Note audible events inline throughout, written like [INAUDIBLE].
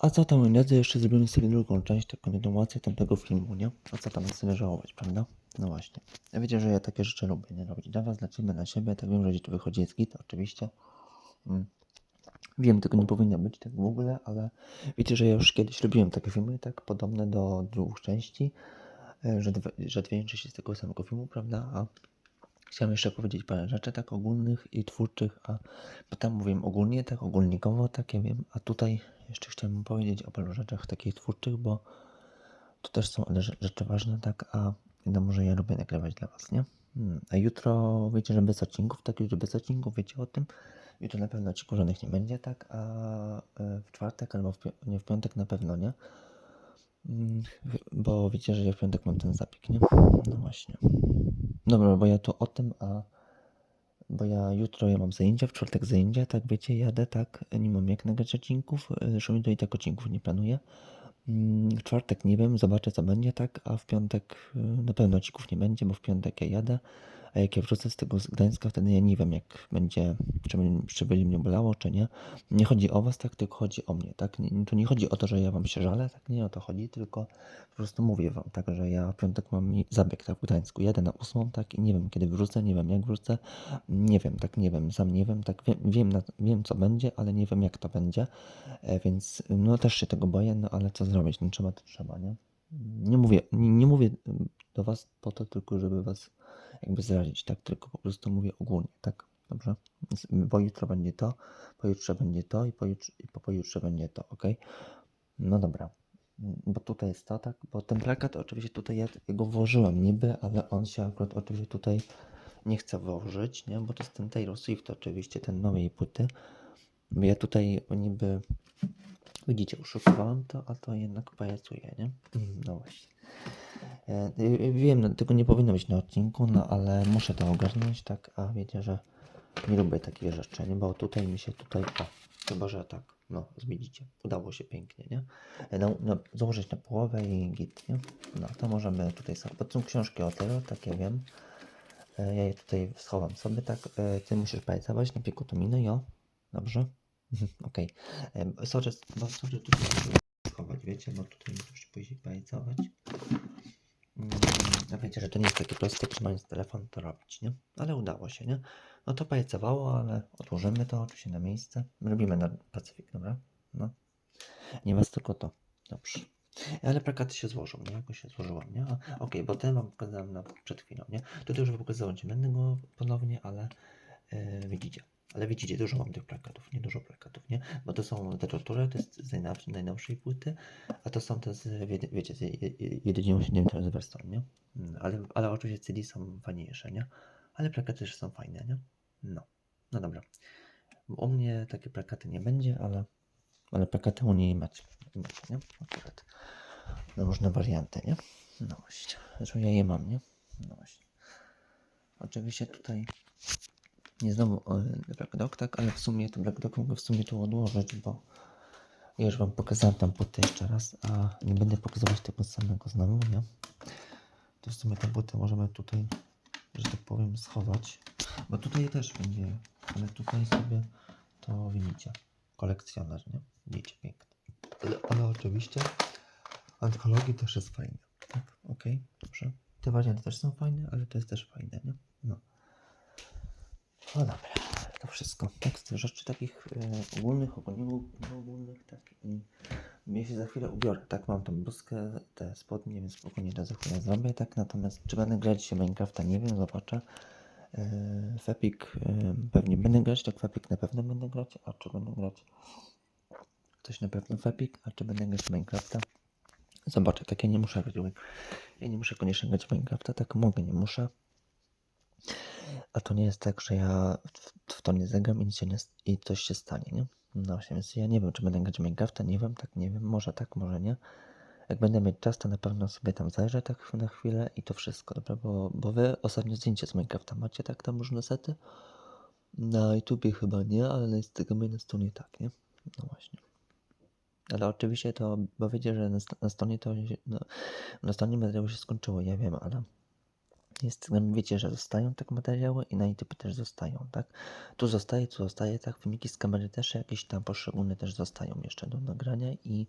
A co tam, drodzy, jeszcze zrobimy sobie drugą część, taką kontynuację tamtego filmu, nie? A co tam sobie żałować, prawda? No właśnie. Ja wiecie, że ja takie rzeczy lubię, nie robić dla was, dla ciebie, dla siebie, tak wiem, że to wychodzi z git, oczywiście. Mm. Wiem, tego nie powinno być tak w ogóle, ale wiecie, że ja już kiedyś robiłem takie filmy, tak podobne do dwóch części, e, że dwie, że dwie części z tego samego filmu, prawda? A chciałem jeszcze powiedzieć parę rzeczy tak ogólnych i twórczych, a bo tam mówiłem ogólnie, tak ogólnikowo, tak ja wiem, a tutaj jeszcze chciałem powiedzieć o paru rzeczach takich twórczych, bo to też są rzeczy ważne, tak, a wiadomo, że ja lubię nagrywać dla Was, nie? Hmm. A jutro wiecie, że bez odcinków, tak, już bez odcinków, wiecie o tym. Jutro na pewno odcinków żadnych nie będzie, tak, a e, w czwartek albo w, nie, w piątek na pewno nie. Mm, wi- Bo wiecie, że ja w piątek mam ten zabieg, nie? No właśnie. Dobra, bo ja to o tym, a bo ja jutro ja mam zajęcia, w czwartek zajęcia, tak wiecie, jadę, tak, nie mam jak nagrać odcinków, zresztą jutro i tak odcinków nie planuję. Mm, W czwartek nie wiem, zobaczę co będzie, tak, a w piątek y, na pewno odcinków nie będzie, bo w piątek ja jadę, a jak ja wrócę z tego z Gdańska, wtedy ja nie wiem jak będzie, czy, czy będzie mnie bolało, czy nie. Nie chodzi o was, tak, tylko chodzi o mnie, tak, nie, tu nie chodzi o to, że ja wam się żalę, tak, nie o to chodzi, tylko po prostu mówię wam, tak, że ja w piątek mam zabieg, tak, w Gdańsku, jadę na ósmą, tak, i nie wiem kiedy wrócę, nie wiem jak wrócę, nie wiem, tak, nie wiem, sam nie wiem, tak, wiem, wiem, na, wiem co będzie, ale nie wiem jak to będzie, E, Więc no też się tego boję, no ale co zrobić? No trzeba to trzeba, nie? Nie mówię, nie, nie mówię do was po to tylko, żeby was jakby zrazić, tak? Tylko po prostu mówię ogólnie, tak? Dobrze? Więc, Bo jutro będzie to, pojutrze będzie to i, pojutrze, i po pojutrze będzie to, ok? No dobra. Bo tutaj jest to, tak? Bo ten plakat oczywiście tutaj ja go włożyłem niby, ale on się akurat oczywiście tutaj nie chce włożyć, nie? Bo to jest ten Taylor Swift oczywiście, ten nowej płyty. Bo ja tutaj niby Widzicie, uszukowałem to, a to jednak pajacuje, nie? Mm, No właśnie. E, y, wiem, no, tego nie powinno być na odcinku, no ale muszę to ogarnąć, tak? A wiecie, że nie lubię takich rzeczy, nie? Bo tutaj mi się tutaj, o, chyba, że tak, no, widzicie, udało się pięknie, nie? E, No, no, założyć na połowę i git, nie? No, to możemy tutaj sobie, bo są książki o tak ja wiem. E, Ja je tutaj schowam sobie, tak? Ty musisz pajacować na piku to minę, jo? Dobrze? [LAUGHS] Okej. Em, Sorry, bo sorry tutaj schować, wiecie, bo tutaj muszę później pajacować. A wiecie, że to nie jest takie proste, trzymając telefon to robić, nie? Ale udało się, nie? No to pajacowało, ale odłożymy to oczywiście na miejsce. Robimy na Pacyfik, dobra? No. Nie was tylko to. Dobrze. Ale plakaty się złożą, nie? Jakoś się złożyłam, nie? Okej, bo ten wam pokazałem na, przed chwilą, nie? Tutaj już pokazałem, nie będę go ponownie, ale e, widzicie. Ale widzicie, dużo mam tych plakatów, nie dużo plakatów, nie? Bo to są te tortury, to jest z najnowszej, najnowszej płyty, a to są te z, wie, wiecie, z 1.99 wersją, nie? Mm, Ale, ale oczywiście CD są fajniejsze, nie? Ale plakaty też są fajne, nie? No, no dobra. U mnie takie plakaty nie będzie, ale, ale plakaty u niej macie, macie, nie? Akurat. No różne warianty, nie? No właśnie. Zresztą ja je mam, nie? No właśnie. Oczywiście tutaj nie znowu e, Black Dog, tak, ale w sumie to Black Dog mogę w sumie tu odłożyć, bo ja już wam pokazałem tam płytę jeszcze raz, a nie będę pokazywać tego samego nie? To w sumie tę płytę możemy tutaj, że tak powiem, schować, bo tutaj też będzie, ale tutaj sobie to widzicie, kolekcjoner, nie? Widzicie, piękny. Ale, ale oczywiście antologii też jest fajne, tak? Okej, dobrze. Te warianty też są fajne, ale to jest też fajne, nie? No. Dobra, to wszystko. Z tych rzeczy takich e, ogólnych, ogólnych, tak. I ja się za chwilę ubiorę, tak, mam tą bluzkę, te spodnie, więc spokojnie to za chwilę zrobię, tak, natomiast czy będę grać się Minecrafta, nie wiem, zobaczę. E, Fepik e, pewnie będę grać, tak Fepik na pewno będę grać, a czy będę grać coś na pewno Fepik, a czy będę grać w Minecrafta, zobaczę, tak, ja nie muszę grać, w- ja nie muszę koniecznie grać w Minecrafta, tak, mogę, nie muszę, a to nie jest tak, że ja w, w to nie zagram i, nic się nie, i coś się stanie, nie? No właśnie, więc ja nie wiem, czy będę grać Minecrafta, nie wiem, tak, nie wiem, może tak, może nie. Jak będę mieć czas, to na pewno sobie tam zajrzę tak na chwilę i to wszystko, dobra? Bo, bo wy ostatnio zdjęcie z Minecrafta macie, tak, tam różne sety? Na YouTubie chyba nie, ale na Instagramie na stronie tak, nie? No właśnie. Ale oczywiście to, bo wiecie, że na, na stronie to, no, na stronie materiału się skończyło, ja wiem, ale Instagram wiecie, że zostają tak materiały i na YouTube też zostają, tak? Tu zostaje, tu zostaje, tak? Filmiki z kamery też jakieś tam poszczególne też zostają jeszcze do nagrania i,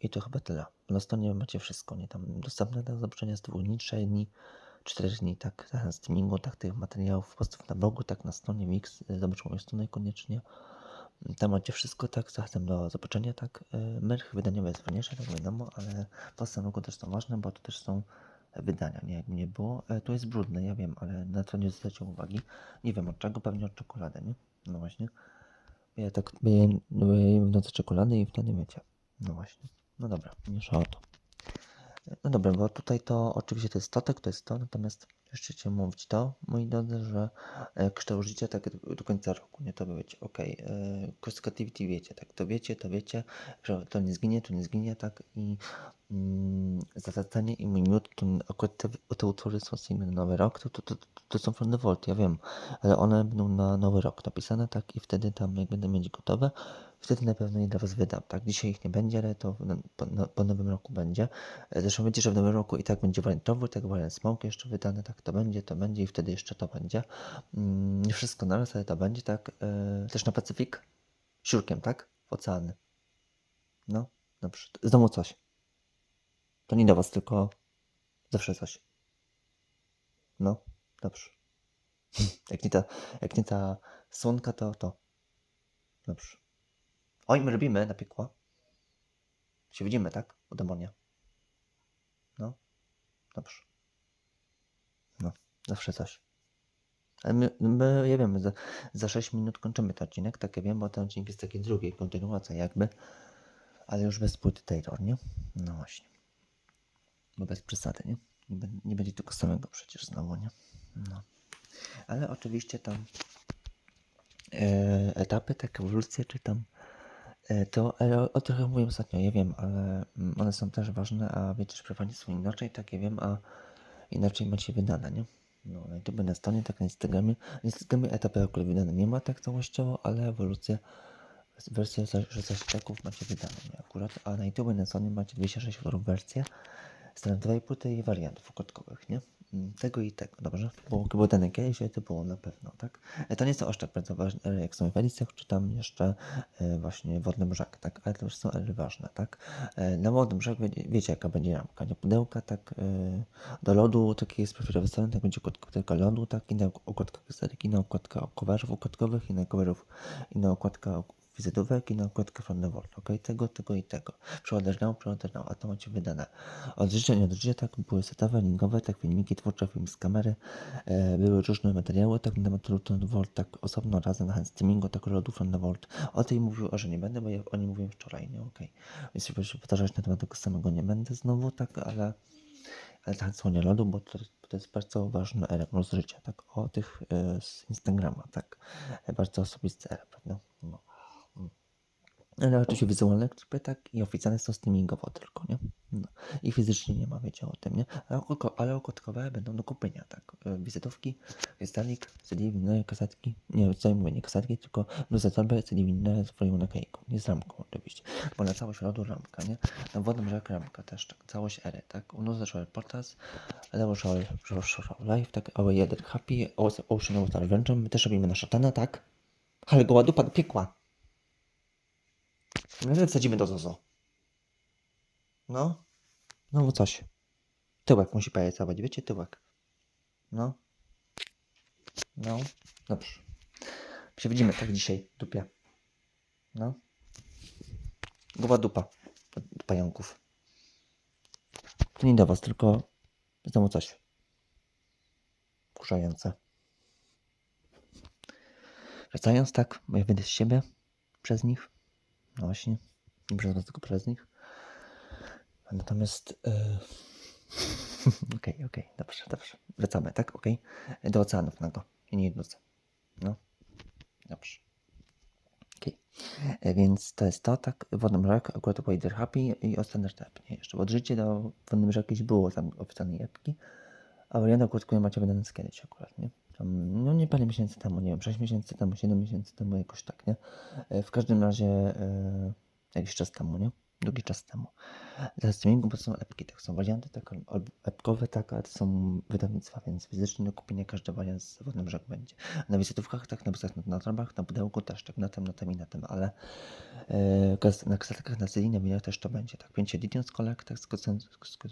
i to chyba tyle. Na stronie macie wszystko, nie? Tam dostępne do zobaczenia z dwóch dni, trzech dni, czterech dni, tak? na streamingu, tak? Tych materiałów, postów na blogu, tak? Na stronie Wix, zobaczą moją stronę koniecznie. Tam macie wszystko, tak? Zachęcam do zobaczenia, tak? Y, Merch wydaniowy jest ważniejszy, tak wiadomo, ale posty na blogu też są ważne, bo to też są wydania, nie? Jakby nie było. E, Tu jest brudne, ja wiem, ale na to nie zwracacie uwagi. Nie wiem od czego, pewnie od czekolady, nie? No właśnie. Ja tak jem w nocy czekolady i wtedy wiecie. No właśnie. No dobra, mniejsza o to. No dobra, bo tutaj to oczywiście to jest to, to jest to, natomiast jeszcze chciałem mówić to, moi drodzy, że e, kształt życia tak do, końca roku, nie to by być, okay. Cost Activity wiecie, tak, to wiecie, to wiecie, że to nie zginie, to nie zginie, tak, i mm, zatracenie i mój miód, to akurat te, te utwory są na nowy rok, to, to, to, to są from the vault, ja wiem, ale one będą na nowy rok napisane, tak, i wtedy tam, jak będę mieć gotowe, wtedy na pewno je dla Was wydam, tak, dzisiaj ich nie będzie, ale to na, po, na, po nowym roku będzie, E, Zresztą wiecie, że w nowym roku i tak będzie wariantowy, tak wariant smoke jeszcze wydany, tak to będzie, to będzie i wtedy jeszcze to będzie. Mm, Nie wszystko naraz, ale to będzie, tak. E, Też na Pacyfik? Siurkiem, tak? W oceany. No, dobrze. Znowu coś. To nie do was, tylko zawsze coś. No, dobrze. [LAUGHS] Jak nie ta, jak nie ta słonka, to to. Dobrze. Oj, my robimy na piekła. Się widzimy, tak? U demonia. No, dobrze. No, zawsze coś. Ale my, my ja wiem, za, za 6 minut kończymy ten odcinek, tak ja wiem, bo ten odcinek jest taki drugi, kontynuacja jakby, ale już bez płyty Taylor, nie? No właśnie. Bo bez przesady, nie? Nie, nie będzie tylko samego przecież znowu, nie? No. Ale oczywiście tam e, etapy, tak ewolucje, czy tam to, ale o, trochę mówiłem ostatnio, ja wiem, ale mm, one są też ważne, a wiecie, że przewanie są inaczej, tak ja wiem, a inaczej macie wydane, nie? No, na YouTube, na stronie, tak na Instagramie. Na Instagramie etapy akurat wydane nie ma tak całościowo, ale ewolucja, wersja zaściaków macie wydane, nie akurat, a na YouTube, na stronie macie 206 utworów wersję, standardowej płyty i wariantów układkowych, nie? Mm, Tego i tego, dobrze? Bo było dane kiedyś, to było na pewno, tak? E, To nie są tak bardzo ważne, ale jak są w czy tam jeszcze e, właśnie Wodny Brzeg, tak? Ale to już są ery ważne, tak? E, Na Wodnym Brzeg wiecie, wiecie jaka będzie ramka, nie? Pudełka, tak? Do lodu, taki jest profilowy stron, tak będzie układka lodu, tak? I na układka kasetek, i na układka coverów układkowych, i na coverów, i na układka wizytówek i na układkę Frontwolt, ok? Tego, tego i tego. Przeładarz przeładarz a to macie wydane. Od życzeń od życia, tak, były setowe, linkowe, tak, filmiki twórcze, film z kamery, e, były różne materiały, tak, na temat Frontwolt, tak, osobno razem na streamingu, tak, lodu Frontwolt. O tej mówił, o, że nie będę, bo ja o nim mówiłem wczoraj, nie, okej. Więc się powtarzać na temat tego samego nie będę znowu, tak, ale ale tak, słonie lodu, bo to, to jest bardzo ważny element życia, tak, o tych e, z Instagrama, tak, e, bardzo osobisty element, no. no. Ale oczywiście wizualne tak, i oficjalne są streamingowo tylko, nie? No. I fizycznie nie ma, wiecie o tym, nie? Ale, ale będą do kupienia, tak. E, Wizytówki, stalik, CD, winne, kasetki, nie, co ja mówię, nie kasetki, tylko torby, CD, winne z swoją naklejką, nie z ramką oczywiście, bo na całość lodu ramka, nie? Na wodnym rzek ramka też, tak, całość ery, tak. U nas zeszły podcast, Shower, Shower Live, tak, Our Jeden Happy, Ocean Water Adventure, my też robimy na szatana, tak? Ale goła dupa do piekła. My wsadzimy do Zozo. No. No bo coś. Tyłek musi pajacować, wiecie? Tyłek. No. No. Dobrze. Przewidzimy tak dzisiaj, dupie. No. Głowa dupa. Od pająków. To nie do was, tylko znowu coś. Kurzające. Wracając tak, wyjdę z siebie przez nich. No właśnie, nie was, tylko przez nich. Natomiast. e, [LAUGHS] Okej, okej, dobrze, dobrze. Wracamy, tak? Okej. Do oceanów nago. I nie jednosce. No. Dobrze. Okej. E, Więc to jest to, tak? Wodny brzeg, akurat Wader Happy i ostatni etap. Nie, jeszcze. Bo od życia do Wodnym brzeg jakieś było tam oficjalnej epki. A wariant akurat macie wydane kiedyś akurat, nie? Tam, no nie parę miesięcy temu, nie wiem, 6 miesięcy temu, 7 miesięcy temu, jakoś tak, nie? E, W każdym razie e, jakiś czas temu, nie? Długi czas temu. Dla streamingu, bo są epki, tak są warianty, tak, epkowe, tak, ale to są wydawnictwa, więc fizycznie do kupienia każdy wariant z zawodnym brzeg będzie. Na wizytówkach, tak, na na, na torbach, na pudełku też, tak, na tym, na tym i na tym, ale e, kas- na kasetkach, na CD, na winach też to będzie, tak. 5 editions collect, tak, z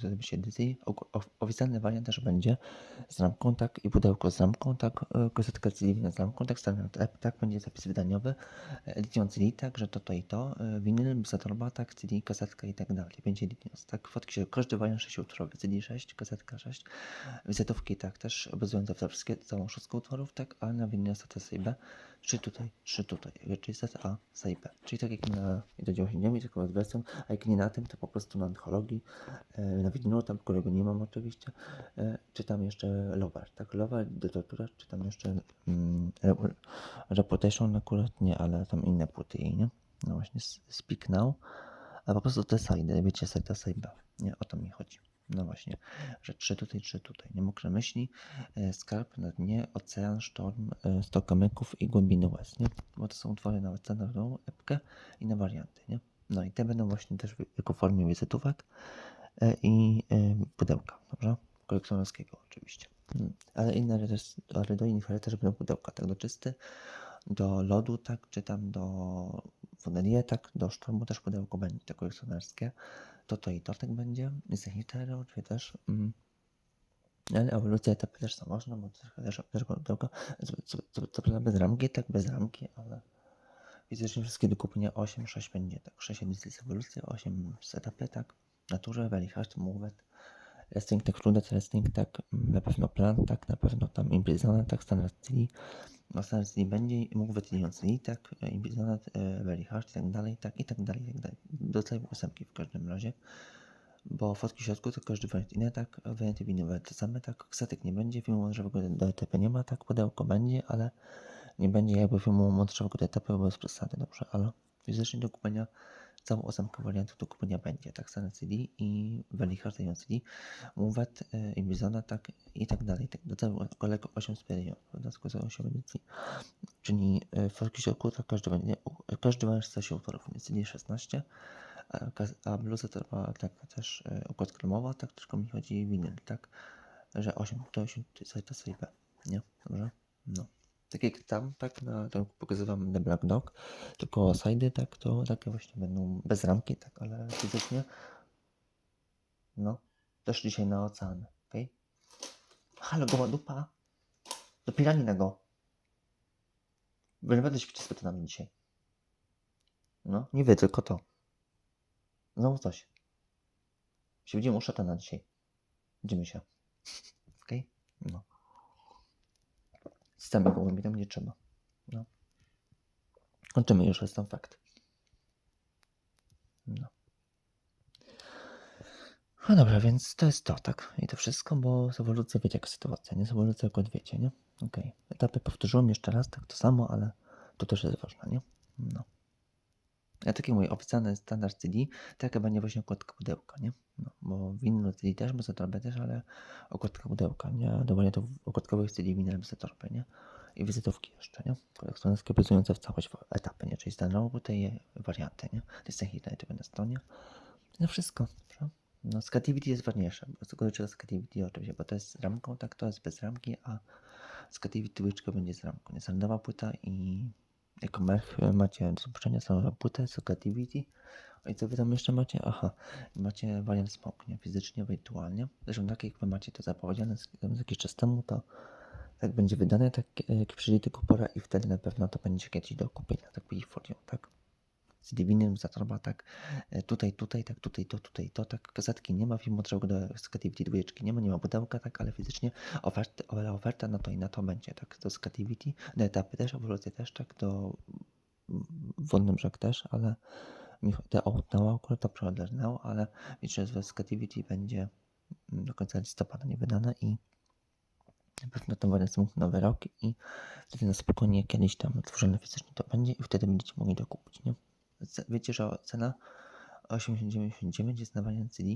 z edycji, O- o- oficjalny wariant też będzie z ramką, tak, i pudełko z ramką, tak, e, kasetka CD wina z ramką, tak, standard ep, tak, będzie zapis wydaniowy, Edition CD, tak, że to to i to, e, winyl, buza torba, tak, CD, kasetka i tak dalej, 5 editions, tak, fotki się, wariant 6 utworowy, CD 6, kasetka 6, wizytówki, tak, też obowiązujące w wszystkie, całą szóstkę utworów, tak, a na winyl set A, set B, 3 tutaj, 3 tutaj, czyli set A, set B, czyli tak jak na do 99, tylko z wersją, a jak nie na tym, to po prostu na antologii, e, na winylu, tam, którego nie mam oczywiście, e, czytam jeszcze Lover, tak, Lover, The Tortura, czytam jeszcze mm, Re- Reputation akurat nie, ale tam inne płyty jej, nie? No właśnie, Speak Now, a po prostu te side, wiecie, side side nie, o to mi chodzi. No właśnie, że trzy tutaj, trzy tutaj, nie mokre myśli, e, skarb na dnie, ocean, sztorm, e, sto kamyków i głębiny łez, nie? Bo to są utwory na standardową epkę i na warianty, nie? No i te będą właśnie też jako formie wizytówek e, i pudełka, dobrze? Kolekcjonerskiego oczywiście. Mm. Ale inne też, ale do innych ale też będą pudełka, tak do czysty, do lodu, tak, czy tam do Wodelier, tak, do sztormu też pudełko będzie, te kolekcjonerskie. To to i to tak będzie, jest hitero, oczywiście też. Mm. Ale ewolucja etapy też są można, bo też, też, pudełka, co, co, co, prawda bez ramki, tak, bez ramki, ale fizycznie wszystkie do kupienia 8, 6 będzie, tak, 6 edycji z ewolucji, 8 z etapy, tak, naturze, Velihaft, Movet, Resting, tak, Frudet, Resting, tak, mm, na pewno plan, tak, na pewno tam Imprisoned, tak, Standard City, Standard City będzie, Movet, Leon City, tak, e, Imprisoned, e, Velihaft i tak dalej, tak, i tak dalej, i tak dalej. Dostaję ósemki w każdym razie, bo fotki w środku to każdy wariant inny, tak, warianty winowe te same, tak, ksetek nie będzie, filmu mądrzewego do etapy nie ma, tak, pudełko będzie, ale nie będzie jakby filmu mądrzewego do etapy, bo bez przesady, dobrze, ale fizycznie do kupienia całą ósemkę wariantów do kupienia będzie, tak, Standard CD i Velihaft, Leon CD, Movet, e, Imprisona, tak, i tak dalej, tak, do całego kolego 8 speriod, prawda, z 8 edycji, czyli w środku, tak, każdy będzie, każdy wariant 16 utworów, więc CD 16, a, a bluza to była tak też e, układ kremowa, tak tylko mi chodzi winyl, tak, że 8 to 8 to jest to sobie nie, dobrze, no. Tak jak tam, tak, na, tam pokazywam The Black Dog, tylko sidy, tak, to takie właśnie będą bez ramki, tak, ale fizycznie, no, też dzisiaj na ocean, okej? Halo, goła dupa, do piraninego. Bo nie będę świecić z betonami dzisiaj. No, nie wy, tylko to. Znowu coś. Się widzimy u szatana dzisiaj. Widzimy się. [LAUGHS] Okej? No. Z samego tam nie trzeba. No. Kończymy już, jest tam fakt. No. No dobra, więc to jest to, tak? I to wszystko, bo z wiecie jaka sytuacja, nie? Z ewolucji akurat wiecie, nie? Okej. Etapy powtórzyłem jeszcze raz, tak to samo, ale to też jest ważne, nie? No. Ja taki mój oficjalny standard CD, taka będzie właśnie okładka pudełka, nie? No, bo winno CD też, bez torby też, ale okładka pudełka, nie? Dokładnie to okładkowych CD winny bez torby, nie? I wizytówki jeszcze, nie? Kolekcjonerskie opizujące w całość etapy, nie? Czyli standardowo te warianty, nie? To jest ten hit na stronie. No wszystko, dobrze? No, Skativity jest ważniejsze, bo z góry Skativity oczywiście, bo to jest z ramką, tak, to jest bez ramki, a Skativity łyczka będzie z ramką. Jest randowa płyta i jako mech macie do zobaczenia samą płytę, Skativity. I co wy tam jeszcze macie? Aha, macie wariant smoke, nie? Fizycznie, wirtualnie. Zresztą tak jak wy macie to zapowiedziane z, z jakiś czas temu, to tak będzie wydane, tak jak przyjdzie tylko pora i wtedy na pewno to będzie kiedyś do kupienia, tak po tak? Z Divinem, za torba, tak, e, tutaj, tutaj, tak, tutaj, to, tutaj, to, tak, kasetki nie ma, filmu trzeba do Skativity dwójeczki nie ma, nie ma pudełka, tak, ale fizycznie oferty, ale oferta na to i na to będzie, tak, do Skativity, do etapy też, ewolucję też, tak, do Wodny Brzeg też, ale te Outnow akurat to Preorder Now, ale wiecie, że Skativity będzie mm, do końca listopada nie wydane i na pewno wariant mógł nowy rok i wtedy na spokojnie kiedyś tam otworzone fizycznie to będzie i wtedy będziecie mogli to kupić, nie? Wiecie, że cena 8,99 jest na wariant CD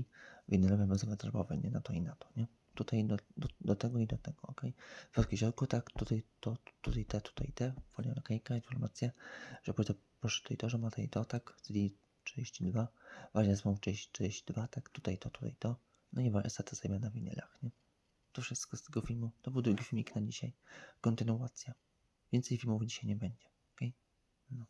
winylowe bazowe darmowe, nie na to i na to, nie? Tutaj do, do, do tego i do tego, ok? W środku tak, tutaj to, tutaj te, tutaj te, folia naklejka, informacja, że proszę, proszę tutaj to, że ma tutaj to, tak? CD 32, ważne mam 32, tak, tutaj to, tutaj to, no i to sobie na winylach, nie? To wszystko z tego filmu, to był drugi filmik na dzisiaj, kontynuacja. Więcej filmów dzisiaj nie będzie, okej? No.